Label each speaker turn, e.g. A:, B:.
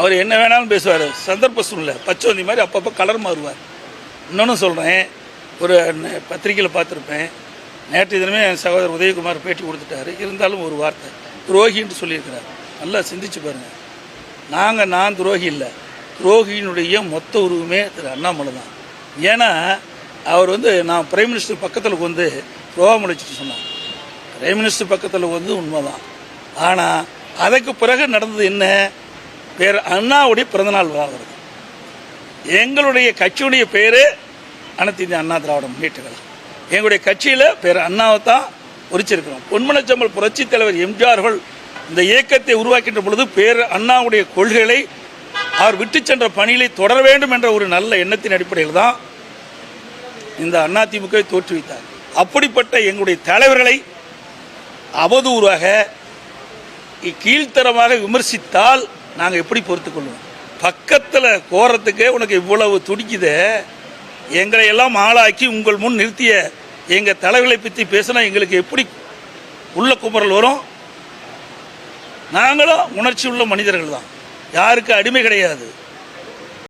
A: அவர் என்ன வேணாலும் பேசுவார். சந்தர்ப்ப சூழ்நிலை. பச்சோந்தி மாதிரி அப்பப்போ கலர் மாறுவார். இன்னொன்று சொல்கிறேன் ஒரு பத்திரிக்கையில் பார்த்துருப்பேன். நேற்று தினமே என் சகோதரர் உதயகுமார் பேட்டி கொடுத்துட்டாரு. இருந்தாலும் ஒரு வார்த்தை. துரோகின்னு சொல்லியிருக்கிறார். நல்லா சிந்திச்சு பாருங்கள் நாங்கள் நான் துரோகி இல்லை. துரோகியினுடைய மொத்த உருவமே திரு அண்ணாமலை தான். ஏன்னா அவர் வந்து நான் பிரைம் மினிஸ்டர் பக்கத்தில் வந்து துரோகம் அடிச்சுட்டு சொன்னார். பிரைம் மினிஸ்டர் பக்கத்தில் வந்து உண்மை தான் ஆனால் அதுக்கு பிறகு நடந்தது என்ன? பேர் அண்ணாவுடைய பிறந்தநாள் விழா வருது. எங்களுடைய கட்சியுடைய பேர் அனைத்து இந்திய அண்ணா திராவிட முன்னேற்ற கழகம். எங்களுடைய கட்சியில் பேர் அண்ணாவை தான் உரிச்சிருக்கிறோம். பொன்மனச்சம்பல் புரட்சித் தலைவர் எம்ஜிஆர்கள் இந்த இயக்கத்தை உருவாக்கின்ற பொழுது பேர் அண்ணாவுடைய கொள்கைகளை அவர் விட்டு சென்ற பணிகளை தொடர வேண்டும் என்ற ஒரு நல்ல எண்ணத்தின் அடிப்படையில் தான் இந்த அதிமுகவை தோற்றுவித்தார் அப்படிப்பட்ட எங்களுடைய தலைவர்களை அவதூறாக கீழ்த்தரமாக விமர்சித்தால் நாங்கள் எப்படி பொறுத்துக்கொள்வோம்? பக்கத்தில் கோரத்துக்கே உனக்கு இவ்வளவு துடிக்குது எங்களை எல்லாம் ஆளாக்கி உங்கள் முன் நிறுத்திய எங்கள் தலைவர்களை பற்றி பேசினா எங்களுக்கு எப்படி உள்ள குமரல் வரும்? நாங்களும் உணர்ச்சி உள்ள மனிதர்கள் தான் யாருக்கு அடிமை கிடையாது.